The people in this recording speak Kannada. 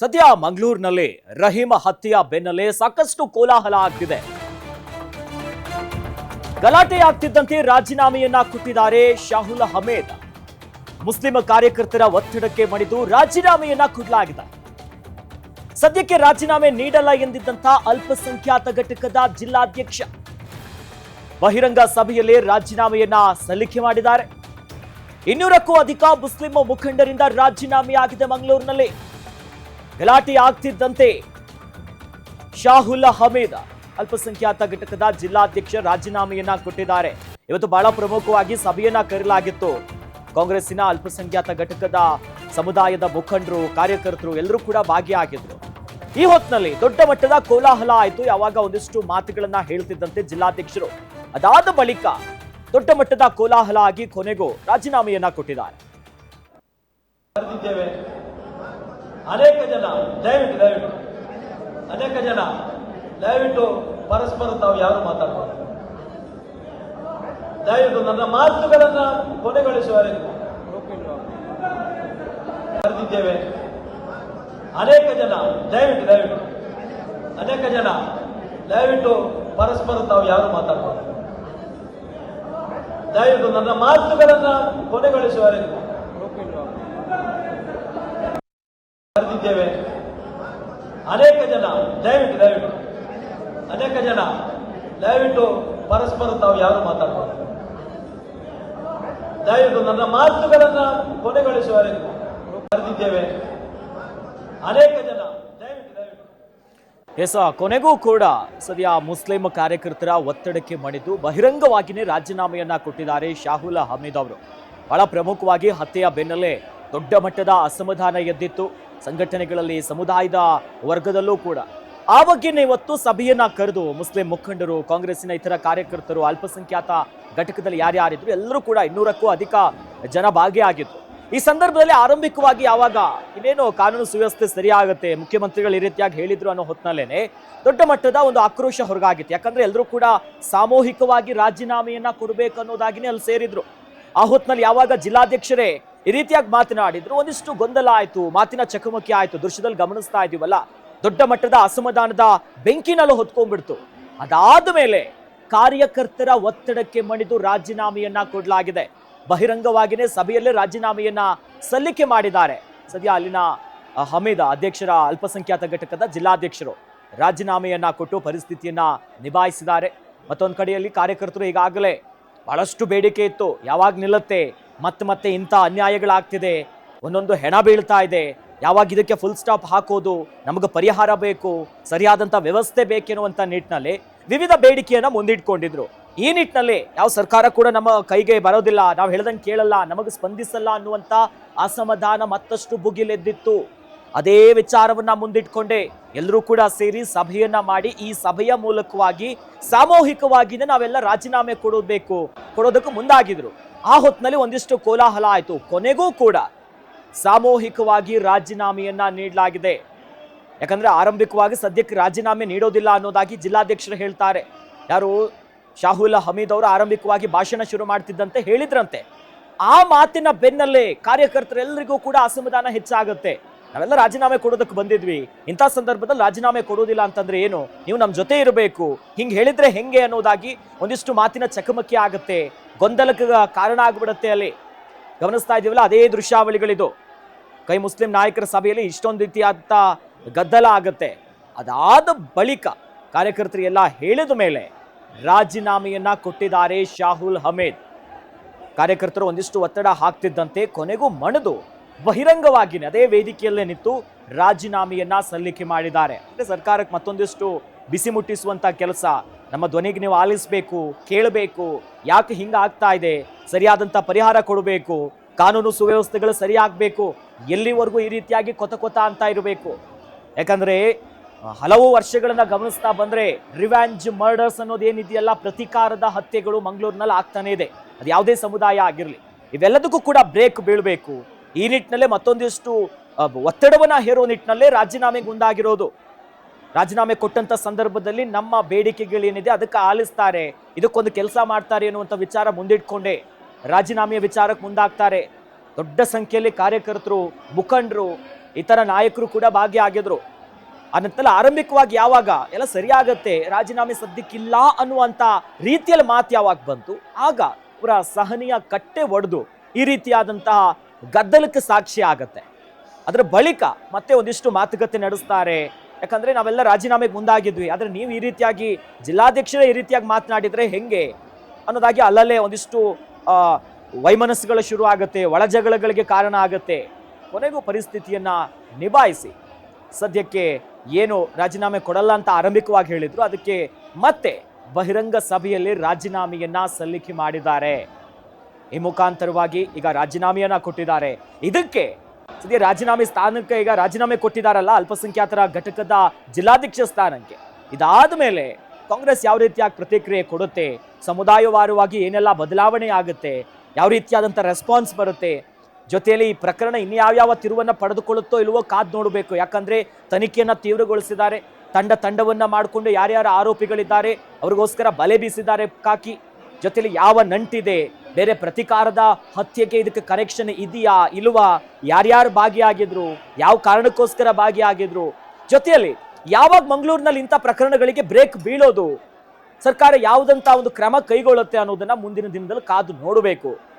ಸದ್ಯ ಮಂಗಳೂರಿನಲ್ಲಿ ರಹೀಮ ಹತ್ಯೆಯ ಬೆನ್ನಲ್ಲೇ ಸಾಕಷ್ಟು ಕೋಲಾಹಲ ಆಗ್ತಿದೆ. ಗಲಾಟೆ ಆಗ್ತಿದ್ದಂತೆ ರಾಜೀನಾಮೆಯನ್ನ ಕೊಟ್ಟಿದ್ದಾರೆ ಶಾಹುಲ್ ಹಮೇದ್ ಮುಸ್ಲಿಂ ಕಾರ್ಯಕರ್ತರ ಒತ್ತಡಕ್ಕೆ ಮಣಿದು ರಾಜೀನಾಮೆಯನ್ನ ಕೊಡಲಾಗಿದೆ. ಸದ್ಯಕ್ಕೆ ರಾಜೀನಾಮೆ ನೀಡಲ್ಲ ಎಂದಿದ್ದಂತ ಅಲ್ಪಸಂಖ್ಯಾತ ಘಟಕದ ಜಿಲ್ಲಾಧ್ಯಕ್ಷ ಬಹಿರಂಗ ಸಭೆಯಲ್ಲಿ ರಾಜೀನಾಮೆಯನ್ನ ಸಲ್ಲಿಕೆ ಮಾಡಿದ್ದಾರೆ. ಇನ್ನೂರಕ್ಕೂ ಅಧಿಕ ಮುಸ್ಲಿಂ ಮುಖಂಡರಿಂದ ರಾಜೀನಾಮೆಯಾಗಿದೆ ಮಂಗಳೂರಿನಲ್ಲಿ. ಗಲಾಟೆ ಆಗ್ತಿದ್ದಂತೆ. ಶಾಹುಲ್ಲಾ ಹಮೀದ್ ಅಲ್ಪಸಂಖ್ಯಾತ ಘಟಕದ ಜಿಲ್ಲಾಧ್ಯಕ್ಷ ರಾಜೀನಾಮೆಯನ್ನ ಕೊಟ್ಟಿದ್ದಾರೆ. ಇವತ್ತು ಬಹಳ ಪ್ರಮುಖವಾಗಿ ಸಭೆಯನ್ನ ಕರೆಯಲಾಗಿತ್ತು. ಕಾಂಗ್ರೆಸ್ಸಿನ ಅಲ್ಪಸಂಖ್ಯಾತ ಘಟಕದ ಸಮುದಾಯದ ಮುಖಂಡರು, ಕಾರ್ಯಕರ್ತರು ಎಲ್ಲರೂ ಕೂಡ ಭಾಗಿಯಾಗಿದ್ರು. ಈ ಹೊತ್ತಿನಲ್ಲಿ ದೊಡ್ಡ ಮಟ್ಟದ ಕೋಲಾಹಲ ಆಯಿತು. ಯಾವಾಗ ಒಂದಿಷ್ಟು ಮಾತುಗಳನ್ನ ಹೇಳ್ತಿದ್ದಂತೆ ಜಿಲ್ಲಾಧ್ಯಕ್ಷರು. ಅದಾದ ಬಳಿಕ ದೊಡ್ಡ ಮಟ್ಟದ ಕೋಲಾಹಲ ಆಗಿ ಕೊನೆಗೂ ರಾಜೀನಾಮೆಯನ್ನ ಕೊಟ್ಟಿದ್ದಾರೆ. ಅನೇಕ ಜನ, ದಯವಿಟ್ಟು ದಯವಿಟ್ಟು. ಅನೇಕ ಜನ, ದಯವಿಟ್ಟು ಪರಸ್ಪರ ತಾವು ಯಾರು ಮಾತಾಡಬಾರ್ದು. ದಯವಿಟ್ಟು ನನ್ನ ಮಾತುಗಳನ್ನ ಕೊನೆಗೊಳಿಸುವವರೆಗೂ ಅನೇಕ ಜನ, ದಯವಿಟ್ಟು ದಯವಿಟ್ಟು. ಅನೇಕ ಜನ, ದಯವಿಟ್ಟು ಪರಸ್ಪರ ತಾವು ಯಾರು ಮಾತಾಡಬಾರ್ದು. ದಯವಿಟ್ಟು ನನ್ನ ಮಾತುಗಳನ್ನ ಕೊನೆಗೊಳಿಸುವವರೆಗೂ ಕರೆದಿದ್ದೇವೆ ಅನೇಕ ಜನ, ದಯವಿಟ್ಟು ದಯವಿಟ್ಟು. ಅನೇಕ ಜನ, ದಯವಿಟ್ಟು ಪರಸ್ಪರ ತಾವು ಯಾರು ಮಾತಾಡ್ಬೋದು ದಯವಿಟ್ಟು ನನ್ನ ಮಾತುಗಳನ್ನ ಕೊನೆಗೊಳಿಸುವವರೆಗೂ ಕರೆದಿದ್ದೇವೆ ಅನೇಕ ಜನ ಎಸ್ ಕೊನೆಗೂ ಕೂಡ ಸದ್ಯ ಮುಸ್ಲಿಂ ಕಾರ್ಯಕರ್ತರ ಒತ್ತಡಕ್ಕೆ ಮಣಿದು ಬಹಿರಂಗವಾಗಿಯೇ ರಾಜೀನಾಮೆಯನ್ನ ಕೊಟ್ಟಿದ್ದಾರೆ ಶಾಹುಲ್ ಹಮೀದ್ ಅವರು. ಬಹಳ ಪ್ರಮುಖವಾಗಿ ಹತ್ಯೆಯ ಬೆನ್ನಲ್ಲೇ ದೊಡ್ಡ ಮಟ್ಟದ ಅಸಮಾಧಾನ ಎದ್ದಿತ್ತು. ಸಂಘಟನೆಗಳಲ್ಲಿ ಸಮುದಾಯದ ವರ್ಗದಲ್ಲೂ ಕೂಡ. ಆ ಬಗ್ಗೆನೇ ಇವತ್ತು ಸಭೆಯನ್ನ ಕರೆದು ಮುಸ್ಲಿಂ ಮುಖಂಡರು ಕಾಂಗ್ರೆಸ್ಸಿನ ಇತರ ಕಾರ್ಯಕರ್ತರು, ಅಲ್ಪಸಂಖ್ಯಾತ ಘಟಕದಲ್ಲಿ ಯಾರ್ಯಾರಿದ್ರು ಎಲ್ಲರೂ ಕೂಡ ಇನ್ನೂರಕ್ಕೂ ಅಧಿಕ ಜನ ಭಾಗಿಯಾಗಿದ್ರು. ಈ ಸಂದರ್ಭದಲ್ಲಿ ಆರಂಭಿಕವಾಗಿ ಯಾವಾಗ ಇನ್ನೇನು ಕಾನೂನು ಸುವ್ಯವಸ್ಥೆ ಸರಿಯಾಗುತ್ತೆ, ಮುಖ್ಯಮಂತ್ರಿಗಳು ಈ ರೀತಿಯಾಗಿ ಹೇಳಿದ್ರು ಅನ್ನೋ ಹೊತ್ತಿನಲ್ಲೇನೆ ದೊಡ್ಡ ಮಟ್ಟದ ಒಂದು ಆಕ್ರೋಶ ಹೊರಗಾಗಿತ್ತು. ಯಾಕಂದ್ರೆ ಎಲ್ಲರೂ ಕೂಡ ಸಾಮೂಹಿಕವಾಗಿ ರಾಜೀನಾಮೆಯನ್ನ ಕೊಡಬೇಕು ಅನ್ನೋದಾಗಿನೇ ಅಲ್ಲಿ ಸೇರಿದ್ರು. ಆ ಹೊತ್ತಿನಲ್ಲಿ ಯಾವಾಗ ಜಿಲ್ಲಾಧ್ಯಕ್ಷರೇ ಈ ರೀತಿಯಾಗಿ ಮಾತನಾಡಿದ್ರು. ಒಂದಿಷ್ಟು ಗೊಂದಲ ಆಯಿತು, ಮಾತಿನ ಚಕಮಕಿ ಆಯ್ತು, ದೃಶ್ಯದಲ್ಲಿ ಗಮನಿಸ್ತಾ ಇದೀವಲ್ಲ ದೊಡ್ಡ ಮಟ್ಟದ ಅಸಮಾಧಾನದ ಬೆಂಕಿನಲ್ಲೂ ಹೊತ್ಕೊಂಡ್ಬಿಡ್ತು. ಅದಾದ ಮೇಲೆ ಕಾರ್ಯಕರ್ತರ ಒತ್ತಡಕ್ಕೆ ಮಣಿದು ರಾಜೀನಾಮೆಯನ್ನ ಕೊಡಲಾಗಿದೆ. ಬಹಿರಂಗವಾಗಿನೇ ಸಭೆಯಲ್ಲೇ ರಾಜೀನಾಮೆಯನ್ನ ಸಲ್ಲಿಕೆ ಮಾಡಿದ್ದಾರೆ. ಸದ್ಯ ಅಲ್ಲಿನ ಹಮೀದ ಅಧ್ಯಕ್ಷರ ಅಲ್ಪಸಂಖ್ಯಾತ ಘಟಕದ ಜಿಲ್ಲಾಧ್ಯಕ್ಷರು ರಾಜೀನಾಮೆಯನ್ನ ಕೊಟ್ಟು ಪರಿಸ್ಥಿತಿಯನ್ನ ನಿಭಾಯಿಸಿದ್ದಾರೆ. ಮತ್ತೊಂದು ಕಡೆಯಲ್ಲಿ ಕಾರ್ಯಕರ್ತರು ಈಗಾಗಲೇ ಬಹಳಷ್ಟು ಬೇಡಿಕೆ ಇತ್ತು. ಯಾವಾಗ ನಿಲ್ಲುತ್ತೆ? ಮತ್ತೆ ಮತ್ತೆ ಇಂಥ ಅನ್ಯಾಯಗಳಾಗ್ತಿದೆ. ಒಂದೊಂದು ಹೆಣ ಬೀಳ್ತಾ ಇದೆ. ಯಾವಾಗ ಇದಕ್ಕೆ ಫುಲ್ ಸ್ಟಾಪ್ ಹಾಕೋದು? ನಮಗೆ ಪರಿಹಾರ ಬೇಕು. ಸರಿಯಾದಂಥ ವ್ಯವಸ್ಥೆ ಬೇಕೆನ್ನುವಂಥ ನಿಟ್ಟಿನಲ್ಲಿ ವಿವಿಧ ಬೇಡಿಕೆಯನ್ನ ಮುಂದಿಟ್ಕೊಂಡಿದ್ರು. ಈ ನಿಟ್ಟಿನಲ್ಲಿ ಯಾವ ಸರ್ಕಾರ ಕೂಡ ನಮ್ಮ ಕೈಗೆ ಬರೋದಿಲ್ಲ. ನಾವು ಹೇಳ್ದಂಗೆ ಕೇಳಲ್ಲ. ನಮಗೆ ಸ್ಪಂದಿಸಲ್ಲ ಅನ್ನುವಂಥ ಅಸಮಾಧಾನ ಮತ್ತಷ್ಟು ಭುಗಿಲೆದ್ದಿತ್ತು. ಅದೇ ವಿಚಾರವನ್ನ ಮುಂದಿಟ್ಕೊಂಡೆ. ಎಲ್ಲರೂ ಕೂಡ ಸೇರಿ ಸಭೆಯನ್ನ ಮಾಡಿ ಈ ಸಭೆಯ ಮೂಲಕವಾಗಿ ಸಾಮೂಹಿಕವಾಗಿನೇ ನಾವೆಲ್ಲ ರಾಜೀನಾಮೆ ಕೊಡಬೇಕು ಕೊಡೋದಕ್ಕೂ ಮುಂದಾಗಿದ್ರು. ಆ ಹೊತ್ತಿನಲ್ಲಿ ಒಂದಿಷ್ಟು ಕೋಲಾಹಲ ಆಯಿತು. ಕೊನೆಗೂ ಕೂಡ ಸಾಮೂಹಿಕವಾಗಿ ರಾಜೀನಾಮೆಯನ್ನು ನೀಡಲಾಗಿದೆ. ಯಾಕಂದ್ರೆ ಆರಂಭಿಕವಾಗಿ ಸದ್ಯಕ್ಕೆ ರಾಜೀನಾಮೆ ನೀಡೋದಿಲ್ಲ ಅನ್ನೋದಾಗಿ ಜಿಲ್ಲಾಧ್ಯಕ್ಷರು ಹೇಳ್ತಾರೆ. ಯಾರು? ಶಾಹುಲ್ ಹಮೀದ್ ಅವರು ಆರಂಭಿಕವಾಗಿ ಭಾಷಣ ಶುರು ಮಾಡ್ತಿದ್ದಂತೆ ಹೇಳಿದ್ರಂತೆ. ಆ ಮಾತಿನ ಬೆನ್ನಲ್ಲೇ ಕಾರ್ಯಕರ್ತರೆಲ್ಲರಿಗೂ ಕೂಡ ಅಸಮಾಧಾನ ಹೆಚ್ಚಾಗುತ್ತೆ. ನಾವೆಲ್ಲ ರಾಜೀನಾಮೆ ಕೊಡೋದಕ್ಕೆ ಬಂದಿದ್ವಿ. ಇಂಥ ಸಂದರ್ಭದಲ್ಲಿ ರಾಜೀನಾಮೆ ಕೊಡೋದಿಲ್ಲ ಅಂತಂದ್ರೆ ಏನು? ನೀವು ನಮ್ಮ ಜೊತೆ ಇರಬೇಕು. ಹಿಂಗೆ ಹೇಳಿದ್ರೆ ಹೆಂಗೆ ಅನ್ನೋದಾಗಿ ಒಂದಿಷ್ಟು ಮಾತಿನ ಚಕಮಕಿ ಆಗುತ್ತೆ. ಗೊಂದಲಕ್ಕೆ ಕಾರಣ ಆಗಿಬಿಡುತ್ತೆ ಅಲ್ಲಿ. ಗಮನಿಸ್ತಾ ಇದೀವಲ್ಲ ಅದೇ ದೃಶ್ಯಾವಳಿಗಳಿದು. ಕೈ ಮುಸ್ಲಿಂ ನಾಯಕರ ಸಭೆಯಲ್ಲಿ ಇಷ್ಟೊಂದು ರೀತಿಯಾದಂಥ ಗದ್ದಲ ಆಗುತ್ತೆ. ಅದಾದ ಬಳಿಕ ಕಾರ್ಯಕರ್ತರು ಎಲ್ಲ ಹೇಳಿದ ಮೇಲೆ ರಾಜೀನಾಮೆಯನ್ನು ಕೊಟ್ಟಿದ್ದಾರೆ ಶಾಹುಲ್ ಹಮೀದ್ ಕಾರ್ಯಕರ್ತರು ಒಂದಿಷ್ಟು ಒತ್ತಡ ಹಾಕ್ತಿದ್ದಂತೆ ಕೊನೆಗೂ ಮಣಿದು ಬಹಿರಂಗವಾಗಿನೇ, ಅದೇ ವೇದಿಕೆಯಲ್ಲೇ ನಿಂತು ರಾಜೀನಾಮೆಯನ್ನು ಸಲ್ಲಿಕೆ ಮಾಡಿದ್ದಾರೆ. ಅಂದರೆ ಸರ್ಕಾರಕ್ಕೆ ಮತ್ತೊಂದಿಷ್ಟು ಬಿಸಿ ಮುಟ್ಟಿಸುವಂತ ಕೆಲಸ ನಮ್ಮ ಧ್ವನಿಗೆ ನೀವು ಆಲಿಸಬೇಕು, ಕೇಳಬೇಕು, ಯಾಕೆ ಹಿಂಗೆ ಆಗ್ತಾ ಇದೆ ಸರಿಯಾದಂಥ ಪರಿಹಾರ ಕೊಡಬೇಕು, ಕಾನೂನು ಸುವ್ಯವಸ್ಥೆಗಳು ಸರಿಯಾಗಬೇಕು, ಎಲ್ಲಿವರೆಗೂ ಈ ರೀತಿಯಾಗಿ ಕೊತ ಕೊತ ಅಂತ ಇರಬೇಕು. ಯಾಕಂದರೆ ಹಲವು ವರ್ಷಗಳನ್ನು ಗಮನಿಸ್ತಾ ಬಂದರೆ ರಿವ್ಯಾಂಜ್ ಮರ್ಡರ್ಸ್ ಅನ್ನೋದು ಏನಿದೆಯಲ್ಲ, ಪ್ರತಿಕಾರದ ಹತ್ಯೆಗಳು ಮಂಗಳೂರಿನಲ್ಲಿ ಆಗ್ತಾನೇ ಇದೆ. ಅದು ಯಾವುದೇ ಸಮುದಾಯ ಆಗಿರಲಿ. ಇವೆಲ್ಲದಕ್ಕೂ ಕೂಡ ಬ್ರೇಕ್ ಬೀಳಬೇಕು. ಈ ನಿಟ್ಟಿನಲ್ಲೇ ಮತ್ತೊಂದಿಷ್ಟು ಒತ್ತಡವನ್ನು ಹೇರೋ ನಿಟ್ಟಿನಲ್ಲೇ ರಾಜೀನಾಮೆಗೆ ಮುಂದಾಗಿರೋದು ರಾಜೀನಾಮೆ ಕೊಟ್ಟಂತ ಸಂದರ್ಭದಲ್ಲಿ ನಮ್ಮ ಬೇಡಿಕೆಗಳೇನಿದೆ ಅದಕ್ಕೆ ಆಲಿಸ್ತಾರೆ. ಇದಕ್ಕೊಂದು ಕೆಲಸ ಮಾಡ್ತಾರೆ ಅನ್ನುವಂಥ ವಿಚಾರ ಮುಂದಿಟ್ಕೊಂಡೆ. ರಾಜೀನಾಮೆಯ ವಿಚಾರಕ್ಕೆ ಮುಂದಾಗ್ತಾರೆ. ದೊಡ್ಡ ಸಂಖ್ಯೆಯಲ್ಲಿ ಕಾರ್ಯಕರ್ತರು, ಮುಖಂಡರು, ಇತರ ನಾಯಕರು ಕೂಡ ಭಾಗಿಯಾಗಿದ್ರು. ಅನ್ನಂತಲ್ಲ ಆರಂಭಿಕವಾಗಿ ಯಾವಾಗ? ಎಲ್ಲ ಸರಿಯಾಗತ್ತೆ, ರಾಜೀನಾಮೆ ಸದ್ಯಕ್ಕಿಲ್ಲ ಅನ್ನುವಂತ ರೀತಿಯಲ್ಲಿ ಮಾತು ಯಾವಾಗ ಬಂತು? ಆಗ ಅವರ ಸಹನೀಯ ಕಟ್ಟೆ ಒಡೆದು ಈ ರೀತಿಯಾದಂತಹ ಗದ್ದಲಕ್ಕೆ ಸಾಕ್ಷಿ ಆಗತ್ತೆ. ಅದರ ಬಳಿಕ ಮತ್ತೆ ಒಂದಿಷ್ಟು ಮಾತುಕತೆ ನಡೆಸ್ತಾರೆ. ಯಾಕಂದ್ರೆ ನಾವೆಲ್ಲ ರಾಜೀನಾಮೆಗೆ ಮುಂದಾಗಿದ್ವಿ. ಆದರೆ ನೀವು ಈ ರೀತಿಯಾಗಿ ಜಿಲ್ಲಾಧ್ಯಕ್ಷರೇ ಈ ರೀತಿಯಾಗಿ ಮಾತನಾಡಿದ್ರೆ ಹೆಂಗೆ? ಅನ್ನೋದಾಗಿ ಅಲ್ಲಲ್ಲೇ ಒಂದಿಷ್ಟು ವೈಮನಸ್ಸುಗಳು ಶುರು ಆಗುತ್ತೆ ಒಳ ಜಗಳಗಳಿಗೆ ಕಾರಣ ಆಗುತ್ತೆ. ಕೊನೆಗೂ ಪರಿಸ್ಥಿತಿಯನ್ನ ನಿಭಾಯಿಸಿ. ಸದ್ಯಕ್ಕೆ ಏನು ರಾಜೀನಾಮೆ ಕೊಡಲ್ಲ ಅಂತ ಆರಂಭಿಕವಾಗಿ ಹೇಳಿದ್ರು. ಅದಕ್ಕೆ ಮತ್ತೆ ಬಹಿರಂಗ ಸಭೆಯಲ್ಲಿ ರಾಜೀನಾಮೆಯನ್ನು ಸಲ್ಲಿಕೆ ಮಾಡಿದ್ದಾರೆ. ಈ ಮುಖಾಂತರವಾಗಿ ಈಗ ರಾಜೀನಾಮೆಯನ್ನು ಕೊಟ್ಟಿದ್ದಾರೆ. ಇದಕ್ಕೆ ಸದ್ಯ ರಾಜೀನಾಮೆ ಸ್ಥಾನಕ್ಕೆ ಈಗ ರಾಜೀನಾಮೆ ಕೊಟ್ಟಿದ್ದಾರಲ್ಲ ಅಲ್ಪಸಂಖ್ಯಾತರ ಘಟಕದ ಜಿಲ್ಲಾಧ್ಯಕ್ಷ ಸ್ಥಾನಕ್ಕೆ. ಇದಾದ ಮೇಲೆ ಕಾಂಗ್ರೆಸ್ ಯಾವ ರೀತಿಯಾಗಿ ಪ್ರತಿಕ್ರಿಯೆ ಕೊಡುತ್ತೆ? ಸಮುದಾಯವಾರವಾಗಿ ಏನೆಲ್ಲ ಬದಲಾವಣೆ ಆಗುತ್ತೆ? ಯಾವ ರೀತಿಯಾದಂಥ ರೆಸ್ಪಾನ್ಸ್ ಬರುತ್ತೆ? ಜೊತೆಯಲ್ಲಿ ಈ ಪ್ರಕರಣ ಇನ್ಯಾವ್ಯಾವ ತಿರುವನ್ನು ಪಡೆದುಕೊಳ್ಳುತ್ತೋ ಇಲ್ವೋ ಕಾದ್ ನೋಡಬೇಕು. ಯಾಕಂದರೆ ತನಿಖೆಯನ್ನು ತೀವ್ರಗೊಳಿಸಿದ್ದಾರೆ. ತಂಡ ತಂಡವನ್ನು ಮಾಡಿಕೊಂಡು ಯಾರ್ಯಾರ ಆರೋಪಿಗಳಿದ್ದಾರೆ, ಅವ್ರಿಗೋಸ್ಕರ ಬಲೆ ಬೀಸಿದ್ದಾರೆ ಕಾಕಿ. ಜೊತೆಯಲ್ಲಿ ಯಾವ ನಂಟಿದೆ? ಬೇರೆ ಪ್ರತಿಕಾರದ ಹತ್ಯೆಗೆ ಇದಕ್ಕೆ ಕನೆಕ್ಷನ್ ಇದೆಯಾ, ಇಲ್ವಾ? ಯಾರ್ಯಾರು ಭಾಗಿಯಾಗಿದ್ರು, ಯಾವ ಕಾರಣಕ್ಕೋಸ್ಕರ ಭಾಗಿಯಾಗಿದ್ರು? ಜೊತೆಯಲ್ಲಿ ಯಾವಾಗ ಮಂಗಳೂರಿನಲ್ಲಿ ಇಂಥ ಪ್ರಕರಣಗಳಿಗೆ ಬ್ರೇಕ್ ಬೀಳೋದು? ಸರ್ಕಾರ ಯಾವುದಂತ ಒಂದು ಕ್ರಮ ಕೈಗೊಳ್ಳುತ್ತೆ ಅನ್ನೋದನ್ನ ಮುಂದಿನ ದಿನದಲ್ಲಿ ಕಾದು ನೋಡಬೇಕು.